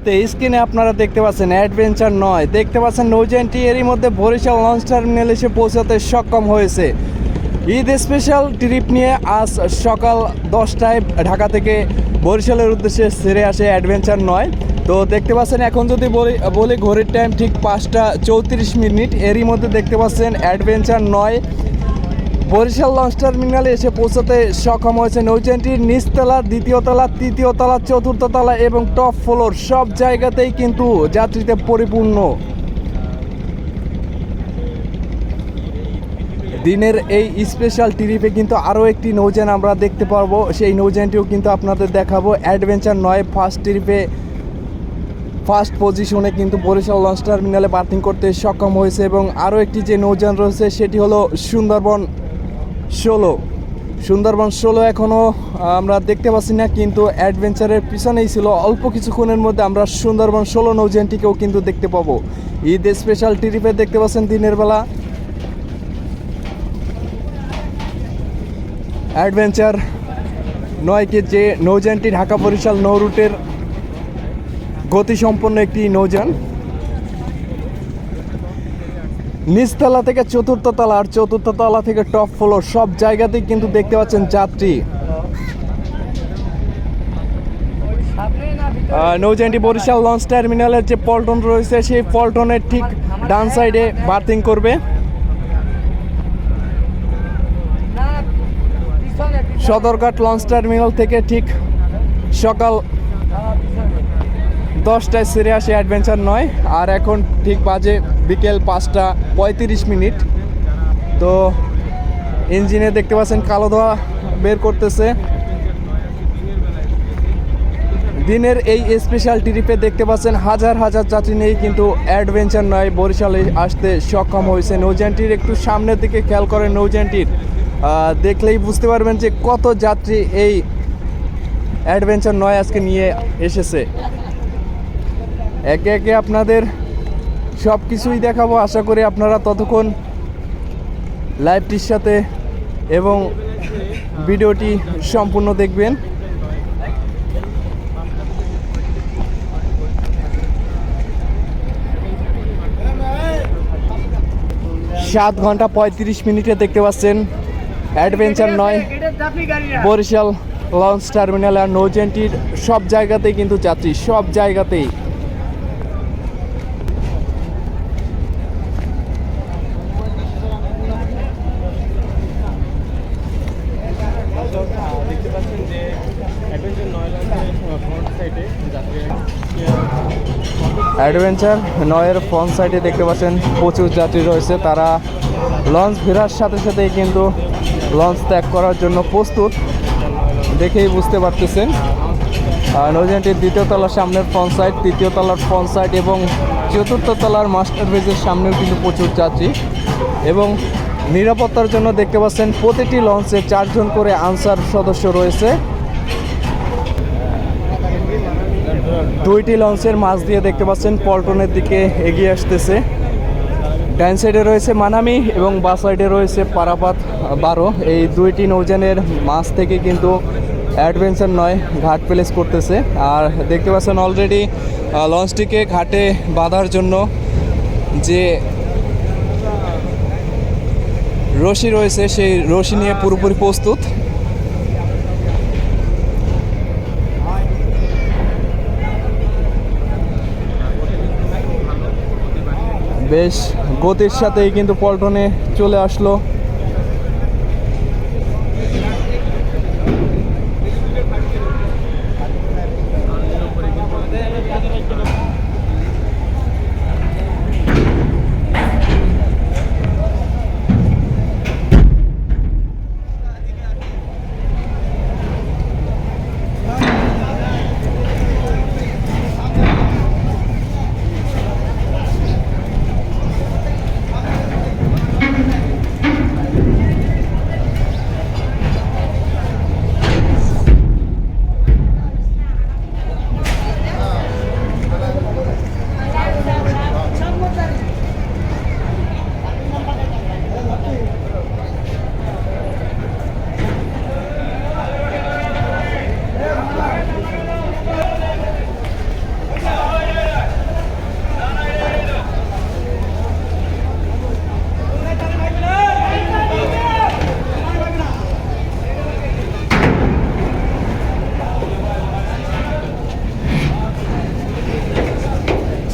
মুহূর্তে স্ক্রিনে আপনারা দেখতে পাচ্ছেন অ্যাডভেঞ্চার নয়। দেখতে পাচ্ছেন নৌজেনটি এরই মধ্যে বরিশাল লঞ্চ টার্মিনাল এসে পৌঁছাতে সক্ষম হয়েছে। ঈদ স্পেশাল ট্রিপ নিয়ে আজ সকাল দশটায় ঢাকা থেকে বরিশালের উদ্দেশ্যে ছেড়ে আসে অ্যাডভেঞ্চার নয়। তো দেখতে পাচ্ছেন, এখন যদি বলি বলি ঘড়ির টাইম ঠিক পাঁচটা চৌত্রিশ মিনিট। এরই মধ্যে দেখতে পাচ্ছেন অ্যাডভেঞ্চার নয়। বরিশাল লঞ্চ টার্মিনালে এসে পৌঁছাতে সক্ষম হয়েছে নৌযানটির নিচতলা দ্বিতীয় তলা তৃতীয় তলা চতুর্থ তলা এবং টপ ফ্লোর সব জায়গাতেই কিন্তু যাত্রীতে পরিপূর্ণ। দিনের এই স্পেশাল ট্রিপে কিন্তু আরও একটি নৌযান আমরা দেখতে পারব। সেই নৌযানটিও কিন্তু আপনাদের দেখাবো। অ্যাডভেঞ্চার নয় ফার্স্ট ট্রিপে ফার্স্ট পজিশনে কিন্তু বরিশাল লঞ্চ টার্মিনালে বার্থিং করতে সক্ষম হয়েছে এবং আরও একটি যে নৌযান রয়েছে সেটি হলো সুন্দরবন ষোলো। সুন্দরবন ষোলো এখনও আমরা দেখতে পাচ্ছি না, কিন্তু অ্যাডভেঞ্চারের পিছনেই ছিল অল্প কিছুক্ষণের মধ্যে আমরা সুন্দরবন ষোলো নৌযানটিকেও কিন্তু দেখতে পাবো। ঈদ স্পেশাল ট্রিপে দেখতে পাচ্ছেন দিনের বেলা। অ্যাডভেঞ্চার নয়কে যে নৌযানটি ঢাকা বরিশাল নৌ রুটের গতিসম্পন্ন একটি নৌযান। নিচতলা থেকে চতুর্থ তলা আর চতুর্থ তলা থেকে টপ ফ্লোর সব জায়গাতেই কিন্তু দেখতে পাচ্ছেন যাত্রী। আহ, নৌযানটি বরিশাল লঞ্চ টার্মিনালের যে পল্টন রয়েছে সেই পল্টনের ঠিক ডান সাইডে বার্থিং করবে। সদরঘাট লঞ্চ টার্মিনাল থেকে ঠিক সকাল দশটায় সেরে আসে অ্যাডভেঞ্চার নয় আর এখন ঠিক বাজে বিকেল পাঁচটা পঁয়ত্রিশ মিনিট। তো ইঞ্জিনে দেখতে পাচ্ছেন কালো ধোয়া বের করতেছে। দিনের এই স্পেশাল ট্রিপে দেখতে পাচ্ছেন হাজার হাজার যাত্রী নিয়েই কিন্তু অ্যাডভেঞ্চার নয়, বরিশালে আসতে সক্ষম হয়েছে নৌযানটির। একটু সামনের দিকে খেয়াল করেন নৌযানটির। দেখলেই বুঝতে পারবেন যে কত যাত্রী এই অ্যাডভেঞ্চার নয় আজকে নিয়ে এসেছে। একে একে আপনাদের সব কিছুই দেখাবো। আশা করি আপনারা ততক্ষণ লাইভটির সাথে এবং ভিডিওটি সম্পূর্ণ দেখবেন। সাত ঘণ্টা পঁয়ত্রিশ মিনিটে দেখতে পাচ্ছেন অ্যাডভেঞ্চার নয়। বরিশাল লঞ্চ টার্মিনাল আর নৌজেন্টির সব জায়গাতেই কিন্তু যাত্রী, সব জায়গাতেই দেখতে পাচ্ছেন যে অ্যাডভেঞ্চার নয় লঞ্চের ফ্রন্ট সাইডে যাত্রী অ্যাডভেঞ্চার নয়ের ফ্রন্ট সাইডে দেখতে পাচ্ছেন প্রচুর যাত্রী রয়েছে। তারা লঞ্চ ফেরার সাথে সাথেই কিন্তু লঞ্চ ত্যাগ করার জন্য প্রস্তুত। দেখেই বুঝতে পারতেছেন। আর নৌযানটির দ্বিতীয় তলার সামনের ফ্রন্ট সাইড তৃতীয় তলার ফ্রন্ট সাইড এবং চতুর্থ তলার মাস্টার বেজের সামনেও কিন্তু প্রচুর যাত্রী। এবং নিরাপত্তার জন্য দেখতে পাচ্ছেন প্রতিটি লঞ্চে চারজন করে আনসার সদস্য রয়েছে। দুইটি লঞ্চের মাঝ দিয়ে দেখতে পাচ্ছেন, পল্টনের দিকে এগিয়ে আসতেছে। ডান সাইডে রয়েছে মানামি এবং বা সাইডে রয়েছে পারাপাত বারো। এই দুইটি নৌযানের মাঝ থেকে কিন্তু অ্যাডভেঞ্চার নয়, ঘাট প্লেস করতেছে। আর দেখতে পাচ্ছেন অলরেডি লঞ্চটিকে ঘাটে বাঁধার জন্য যে রশি রয়েছে, সেই রশি নিয়ে পুরোপুরি প্রস্তুত। বেশ গতির সাথেই কিন্তু পল্টনে চলে আসলো।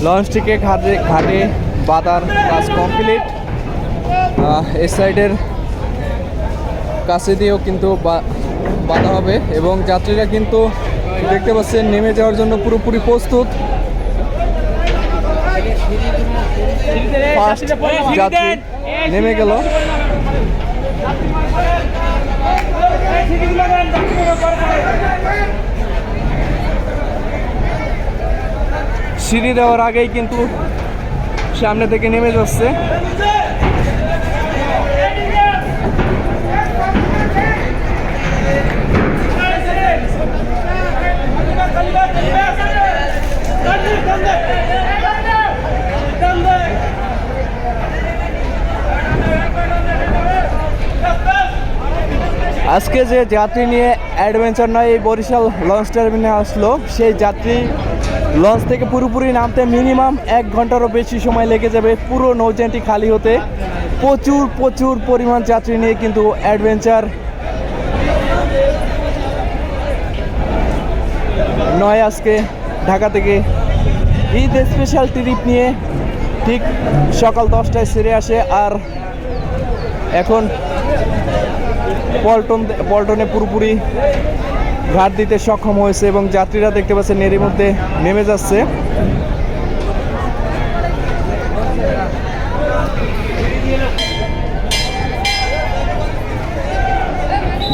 লঞ্চটিকে ঘাটে ঘাটে বাঁধার কাজ কমপ্লিট এই সাইডের কাছে দিয়েও কিন্তু বাঁধা হবে এবং যাত্রীরা কিন্তু দেখতে পাচ্ছেন নেমে যাওয়ার জন্য পুরোপুরি প্রস্তুত। যাত্রী নেমে গেল। সিঁড়ি দেওয়ার আগেই কিন্তু সামনে থেকে নেমে যাচ্ছে। আজকে যে যাত্রী নিয়ে অ্যাডভেঞ্চার নয়, এই বরিশাল লঞ্চ টার্মিনে আসলো, সেই যাত্রী লঞ্চ থেকে পুরোপুরি নামতে মিনিমাম এক ঘন্টারও বেশি সময় লেগে যাবে পুরো নৌযানটি খালি হতে। প্রচুর প্রচুর পরিমাণ যাত্রী নিয়ে কিন্তু অ্যাডভেঞ্চার। নয় আজকে ঢাকা থেকে ঈদ স্পেশাল ট্রিপ নিয়ে ঠিক সকাল দশটায় সেরে আসে আর এখন পল্টন পল্টনে পুরোপুরি ঘাট দিতে সক্ষম হয়েছে এবং যাত্রীরা দেখতে পাচ্ছেন এরই মধ্যে নেমে যাচ্ছে।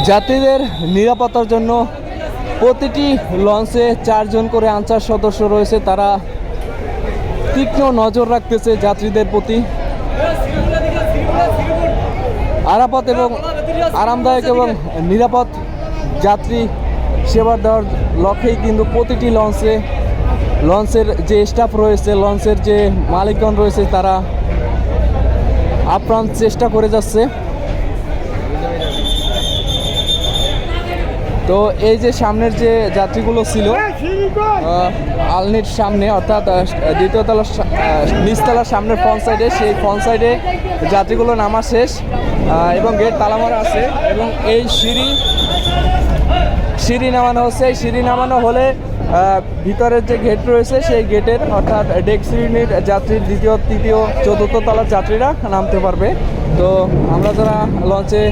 যাত্রীদের নিরাপত্তার জন্য প্রতিটি লঞ্চে চারজন করে আনসার সদস্য রয়েছে। তারা তীক্ষ্ণ নজর রাখতেছে যাত্রীদের প্রতি। আরাপদ এবং আরামদায়ক এবং নিরাপদ যাত্রী সেবা দেওয়ার লক্ষ্যেই কিন্তু প্রতিটি লঞ্চে, লঞ্চের যে স্টাফ রয়েছে, লঞ্চের যে মালিকগণ রয়েছে, তারা আপ্রাণ চেষ্টা করে যাচ্ছে। তো এই যে সামনের যে যাত্রীগুলো ছিল আলনির সামনে অর্থাৎ দ্বিতীয় তলার নিচতলার সামনের ফ্রন্ট সাইডে সেই ফ্রন্ট সাইডে যাত্রীগুলো নামা শেষ এবং গেট তালা মারা আছে এবং এই সিঁড়ি সিঁড়ি নামানো হচ্ছে। এই সিঁড়ি নামানো হলে ভিতরের যে গেট রয়েছে সেই গেটের অর্থাৎ ডেক শ্রেণির যাত্রীর দ্বিতীয় তৃতীয় চতুর্থ তলার যাত্রীরা নামতে পারবে। তো আমরা যারা লঞ্চে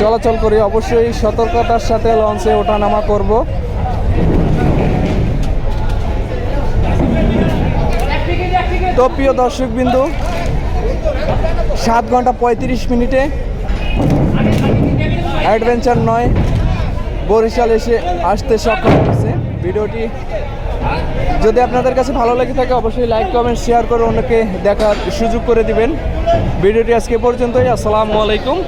চলাচল করি। অবশ্যই সতর্কতার সাথে লঞ্চে ওঠানামা করব। তো প্রিয় দর্শকবিন্দু, সাত ঘণ্টা পঁয়ত্রিশ মিনিটে অ্যাডভেঞ্চার নয়, বরিশাল এসে আসতে সক্ষম হয়েছে। ভিডিওটি যদি আপনাদের কাছে ভালো লেগে থাকে, অবশ্যই লাইক, কমেন্ট, শেয়ার করে অন্যকে দেখার সুযোগ করে দিবেন। ভিডিওটি আজকে পর্যন্তই। আসসালামু আলাইকুম।